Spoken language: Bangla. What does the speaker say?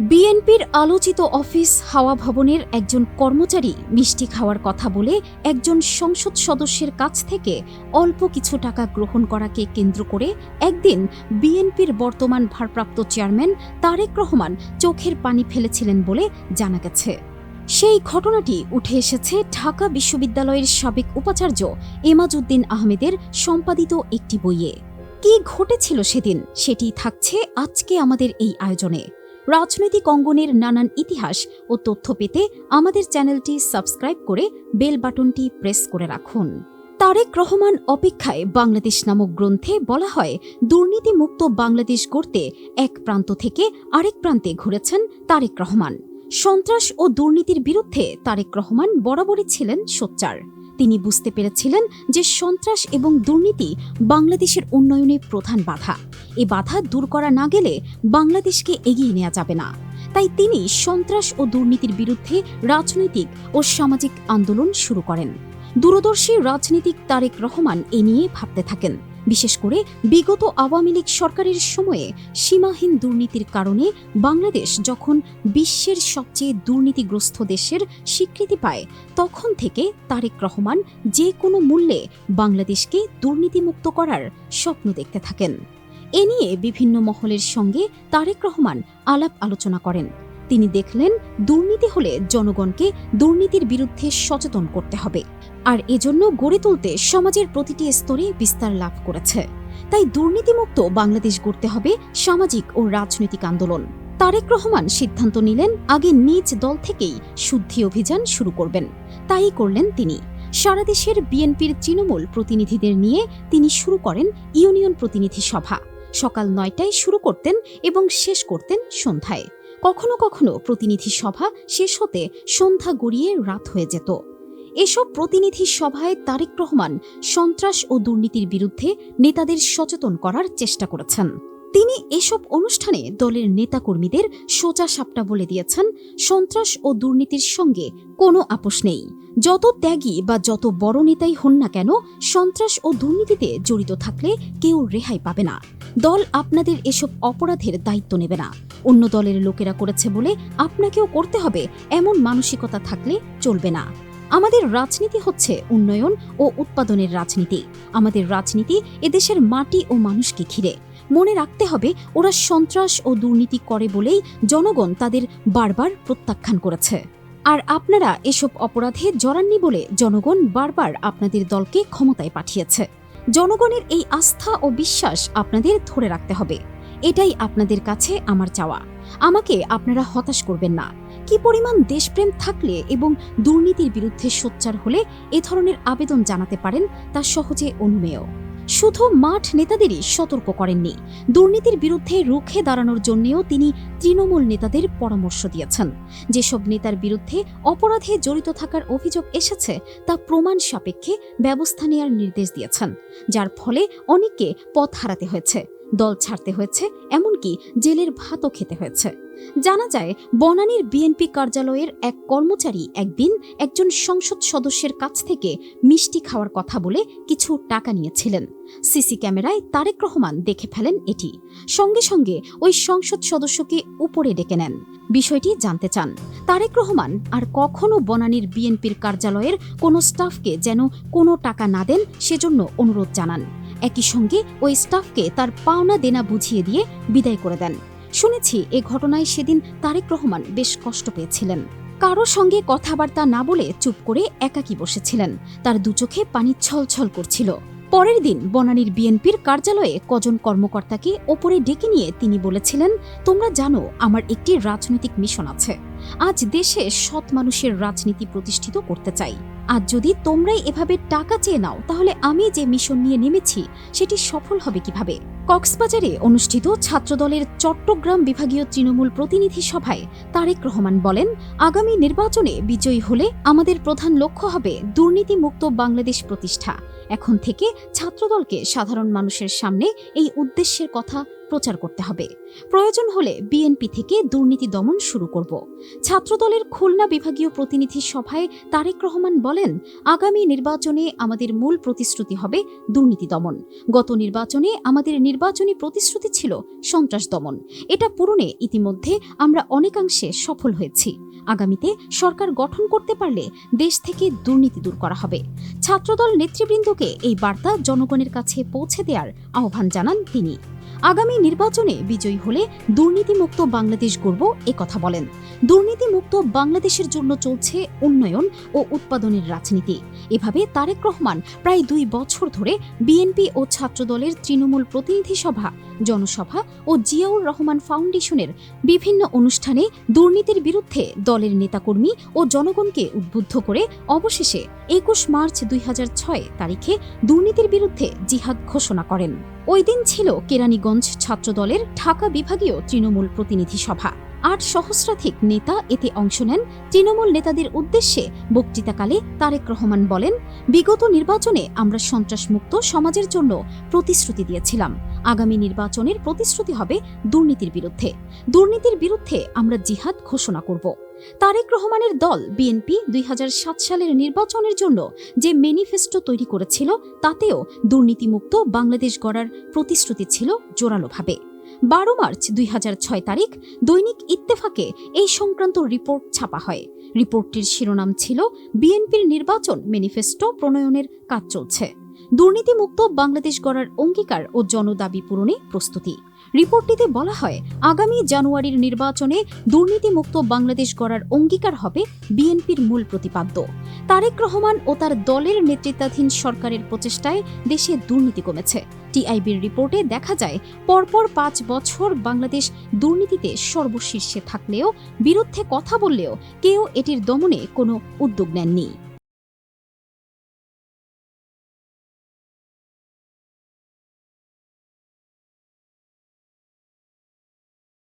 বিএনপির আলোচিত অফিস হাওয়া ভবনের একজন কর্মচারী মিষ্টি খাওয়ার কথা বলে একজন সংসদ সদস্যের কাছ থেকে অল্প কিছু টাকা গ্রহণ করাকে কেন্দ্র করে একদিন বিএনপির বর্তমান ভারপ্রাপ্ত চেয়ারম্যান তারেক রহমান চোখের পানি ফেলেছিলেন বলে জানা গেছে। সেই ঘটনাটি উঠে এসেছে ঢাকা বিশ্ববিদ্যালয়ের সাবেক উপাচার্য এমাজউদ্দিন আহমেদের সম্পাদিত একটি বইয়ে। কি ঘটেছিল সেদিন? সেটি থাকছে আজকে আমাদের এই আয়োজনে। রাজনৈতিক অঙ্গনের নানান ইতিহাস ও তথ্য পেতে আমাদের চ্যানেলটি সাবস্ক্রাইব করে বেল বাটনটি প্রেস করে রাখুন। তারেক রহমান অপেক্ষায় বাংলাদেশ নামক গ্রন্থে বলা হয়, দুর্নীতিমুক্ত বাংলাদেশ গড়তে এক প্রান্ত থেকে আরেক প্রান্তে ঘুরেছেন তারেক রহমান। সন্ত্রাস ও দুর্নীতির বিরুদ্ধে তারেক রহমান বরাবরই ছিলেন সোচ্চার। তিনি বুঝতে পেরেছিলেন যে সন্ত্রাস এবং দুর্নীতি বাংলাদেশের উন্নয়নে প্রধান বাধা। এ বাধা দূর করা না গেলে বাংলাদেশকে এগিয়ে নেওয়া যাবে না। তাই তিনি সন্ত্রাস ও দুর্নীতির বিরুদ্ধে রাজনৈতিক ও সামাজিক আন্দোলন শুরু করেন। দূরদর্শী রাজনীতিক তারেক রহমান এ নিয়ে ভাবতে থাকেন। বিশেষ করে বিগত আওয়ামী লীগ সরকারের সময়ে সীমাহীন দুর্নীতির কারণে বাংলাদেশ যখন বিশ্বের সবচেয়ে দুর্নীতিগ্রস্ত দেশের স্বীকৃতি পায়, তখন থেকে তারেক রহমান যে কোনো মূল্যে বাংলাদেশকে দুর্নীতিমুক্ত করার স্বপ্ন দেখতে থাকেন। এ নিয়ে বিভিন্ন মহলের সঙ্গে তারেক রহমান আলাপ আলোচনা করেন। তিনি দেখলেন, দুর্নীতি হলে জনগণকে দুর্নীতির বিরুদ্ধে সচেতন করতে হবে। আর এজন্য গড়ে তুলতে সমাজের প্রতিটি স্তরে বিস্তার লাভ করেছে। তাই দুর্নীতিমুক্ত বাংলাদেশ গড়তে হবে সামাজিক ও রাজনৈতিক আন্দোলন। তারেক রহমান সিদ্ধান্ত নিলেন, আগে নিজ দল থেকেই শুদ্ধি অভিযান শুরু করবেন। তাই করলেন তিনি। সারা দেশের বিএনপির তৃণমূল প্রতিনিধিদের নিয়ে তিনি শুরু করেন ইউনিয়ন প্রতিনিধি সভা। সকাল নয়টায় শুরু করতেন এবং শেষ করতেন সন্ধ্যায়। কখনো কখনো প্রতিনিধি সভা শেষ হতে সন্ধ্যা গড়িয়ে রাত হয়ে যেত। এসব প্রতিনিধি সভায় তারেক রহমান সন্ত্রাস ও দুর্নীতির বিরুদ্ধে নেতাদের সচেতন করার চেষ্টা করেছেন। তিনি এসব অনুষ্ঠানে দলের নেতাকর্মীদের সোজা সাপটা বলে দিয়েছেন, সন্ত্রাস ও দুর্নীতির সঙ্গে কোনো আপোষ নেই। যত ত্যাগী বা যত বড় নেতাই হন না কেন, সন্ত্রাস ও দুর্নীতিতে জড়িত থাকলে কেউ রেহাই পাবে না। দল আপনাদের এসব অপরাধের দায়িত্ব নেবে না। অন্য দলের লোকেরা করেছে বলে আপনাকেও করতে হবে, এমন মানসিকতা থাকলে চলবে না। আমাদের রাজনীতি হচ্ছে উন্নয়ন ও উৎপাদনের রাজনীতি। আমাদের রাজনীতি এদেশের মাটি ও মানুষকে ঘিরে। মনে রাখতে হবে, ওরা সন্ত্রাস ও দুর্নীতি করে বলেই জনগণ তাদের বারবার প্রত্যাখ্যান করেছে। আর আপনারা এসব অপরাধে জড়াননি বলে জনগণ বারবার আপনাদের দলকে ক্ষমতায় পাঠিয়েছে। জনগণের এই আস্থা ও বিশ্বাস আপনাদের ধরে রাখতে হবে। এটাই আপনাদের কাছে আমার চাওয়া। আমাকে আপনারা হতাশ করবেন না। কি পরিমাণ দেশপ্রেম থাকলে এবং দুর্নীতির বিরুদ্ধে সোচ্চার হলে এ ধরনের আবেদন জানাতে পারেন তা সহজে অনুমেয়। শুধু মাঠ নেতাদেরই সতর্ক করেননি। দুর্নীতির বিরুদ্ধে রুখে দাঁড়ানোর জন্যেও তিনি তৃণমূল নেতাদের পরামর্শ দিয়েছেন। যেসব নেতার বিরুদ্ধে অপরাধে জড়িত থাকার অভিযোগ এসেছে, তা প্রমাণ সাপেক্ষে ব্যবস্থা নেয়ার নির্দেশ দিয়েছেন। যার ফলে অনেককে পথ হারাতে হয়েছে। দল ছাড়তে হয়েছে, এমনকি জেলের ভাতও খেতে হয়েছে। জানা যায়, বনানীর বিএনপি কার্যালয়ের এক কর্মচারী একদিন একজন সংসদ সদস্যের কাছ থেকে মিষ্টি খাওয়ার কথা বলে কিছু টাকা নিয়েছিলেন। সিসি ক্যামেরায় তারেক রহমান দেখে ফেলেন এটি। সঙ্গে সঙ্গে ওই সংসদ সদস্যকে উপরে ডেকে নেন। বিষয়টি জানতে চান। তারেক রহমান, আর কখনো বনানীর বিএনপির কার্যালয়ের কোনো স্টাফকে যেন কোনো টাকা না দেন, সেজন্য অনুরোধ জানান। একই সঙ্গে ওই স্টাফকে তার পাওনা দেনা বুঝিয়ে দিয়ে বিদায় করে দেন। শুনেছি এ ঘটনায় সেদিন তারেক রহমান বেশ কষ্ট পেয়েছিলেন। কারও সঙ্গে কথাবার্তা না বলে চুপ করে একাকী বসেছিলেন। তার দুচোখে পানি ছলছল করছিল। পরের দিন বনানীর বিএনপির কার্যালয়ে কজন কর্মকর্তাকে ওপরে ডেকে নিয়ে তিনি বলেছিলেন, তোমরা জানো, আমার একটি রাজনৈতিক মিশন আছে। আজ দেশে সৎ মানুষের রাজনীতি প্রতিষ্ঠিত করতে চাই। আজ যদি তোমরাই এভাবে টাকা চেয়ে নাও, তাহলে আমি যে মিশন নিয়ে নেমেছি, সেটি সফল হবে কীভাবে? কক্সবাজারে অনুষ্ঠিত ছাত্রদলের চট্টগ্রাম বিভাগীয় তৃণমূল প্রতিনিধি সভায় তারেক রহমান বলেন, আগামী নির্বাচনে বিজয়ী হলে আমাদের প্রধান লক্ষ্য হবে দুর্নীতিমুক্ত বাংলাদেশ প্রতিষ্ঠা। এখন থেকে ছাত্রদলকে সাধারণ মানুষের সামনে এই উদ্দেশ্যের কথা প্রচার করতে হবে। প্রয়োজন হলে বিএনপি থেকে দুর্নীতি দমন শুরু করব। ছাত্রদলের খুলনা বিভাগীয় প্রতিনিধি সভায় তারেক রহমান বলেন, আগামী নির্বাচনে আমাদের মূল প্রতিশ্রুতি হবে দুর্নীতি দমন। গত নির্বাচনে আমাদের নির্বাচনী প্রতিশ্রুতি ছিল সন্ত্রাস দমন। এটা পূরণে ইতিমধ্যে আমরা অনেকাংশে সফল হয়েছি। আগামীতে সরকার গঠন করতে পারলে দেশ থেকে দুর্নীতি দূর করা হবে। ছাত্রদল নেতৃবৃন্দকে এই বার্তা জনগণের কাছে পৌঁছে দেওয়ার আহ্বান জানান তিনি। আগামী নির্বাচনে বিজয়ী হলে দুর্নীতিমুক্ত বাংলাদেশ গড়ব কথা বলেন। দুর্নীতিমুক্ত বাংলাদেশের জন্য চলছে উন্নয়ন ও উৎপাদনের রাজনীতি। এভাবে তারেক রহমান প্রায় দুই বছর ধরে বিএনপি ও ছাত্রদলের তৃণমূল প্রতিনিধি সভা, জনসভা ও জিয়াউর রহমান ফাউন্ডেশনের বিভিন্ন অনুষ্ঠানে দুর্নীতির বিরুদ্ধে দলের নেতাকর্মী ও জনগণকে উদ্বুদ্ধ করে অবশেষে একুশ মার্চ দুই হাজার ছয় তারিখে দুর্নীতির বিরুদ্ধে জিহাদ ঘোষণা করেন। ওই দিন ছিল কেরানীগঞ্জ ছাত্রদলের ঢাকা বিভাগীয় তৃণমূল প্রতিনিধি সভা। আট সহস্রাধিক নেতা এতে অংশ নেন। তৃণমূল নেতাদের উদ্দেশ্যে বক্তৃতাকালে তারেক রহমান বলেন, বিগত নির্বাচনে আমরা সন্ত্রাসমুক্ত সমাজের জন্য প্রতিশ্রুতি দিয়েছিলাম। আগামী নির্বাচনের প্রতিশ্রুতি হবে দুর্নীতির বিরুদ্ধে। দুর্নীতির বিরুদ্ধে আমরা জিহাদ ঘোষণা করব। তারেক রহমানের দল বিএনপি দুই হাজার সাত সালের নির্বাচনের জন্য যে ম্যানিফেস্টো তৈরি করেছিল, তাতেও দুর্নীতিমুক্ত বাংলাদেশ গড়ার প্রতিশ্রুতি ছিল জোরালোভাবে। বারো মার্চ দুই হাজার ছয় তারিখ দৈনিক ইত্তেফাকে এই সংক্রান্ত রিপোর্ট ছাপা হয়। রিপোর্টটির শিরোনাম ছিল, বিএনপির নির্বাচন ম্যানিফেস্টো প্রণয়নের কাজ চলছে। দুর্নীতিমুক্ত বাংলাদেশ গড়ার অঙ্গীকার ও জনদাবি পূরণে প্রস্তুতি। রিপোর্টটিতে বলা হয়, আগামী জানুয়ারির নির্বাচনে দুর্নীতিমুক্ত বাংলাদেশ গড়ার অঙ্গীকার হবে বিএনপির মূল প্রতিপাদ্য। তারেক রহমান ও তার দলের নেতৃত্বাধীন সরকারের প্রচেষ্টায় দেশে দুর্নীতি কমেছে। টিআইবির রিপোর্টে দেখা যায়, পরপর পাঁচ বছর বাংলাদেশ দুর্নীতিতে সর্বশীর্ষে থাকলেও, বিরুদ্ধে কথা বললেও কেউ এটির দমনে কোনো উদ্যোগ নেননি।